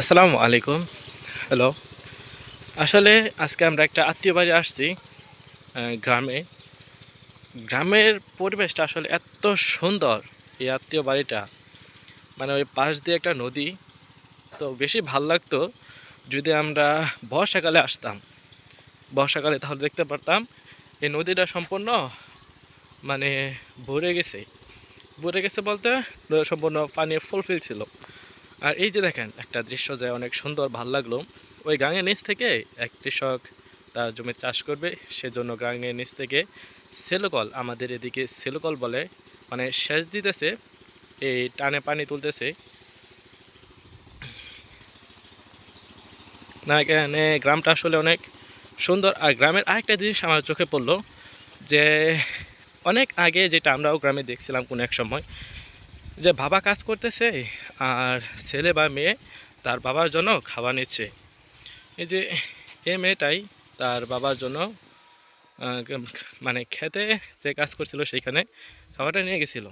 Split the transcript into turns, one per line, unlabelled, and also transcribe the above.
আসসালামু আলাইকুম। হ্যালো আসলে আজকে আমরা একটা আত্মীয় বাড়ি আসছি গ্রামে। গ্রামের পরিবেশটা আসলে এত সুন্দর এই আত্মীয় বাড়িটা। মানে ওই পাশ দিয়ে একটা নদী, তো বেশি ভালো লাগতো যদি আমরা বর্ষাকালে আসতাম। বর্ষাকালে তাহলে দেখতে পারতাম এই নদীটা সম্পূর্ণ মানে ভরে গেছে। ভরে গেছে বলতে সম্পূর্ণ পানি ফুলফিল ছিল। আর এই যে দেখেন, একটা দৃশ্য যে অনেক সুন্দর, ভালো লাগল। ওই গাঙের নিচ থেকে এক কৃষক তার জমি চাষ করবে। সেজন্য গাঙের নিচ থেকে সেলোকল আমাদের এদিকে সেলোকল বলে মানে সেচ দিতেছে, এই টানে পানি তুলতেছে। না, এখানে গ্রামটা আসলে অনেক সুন্দর। আর গ্রামের আরেকটা জিনিস আমার চোখে পড়ল যে, অনেক আগে যেটা আমরাও গ্রামে দেখছিলাম কোনো এক সময় যে বাবা কাজ করতেছে আর ছেলে বা মেয়ে তার বাবার জন্য খাবার নিচ্ছে। এই যে এই মেয়েটাই তার বাবার জন্য মানে খেতে যে কাজ করছিল সেইখানে খাবারটা নিয়ে গেছিল।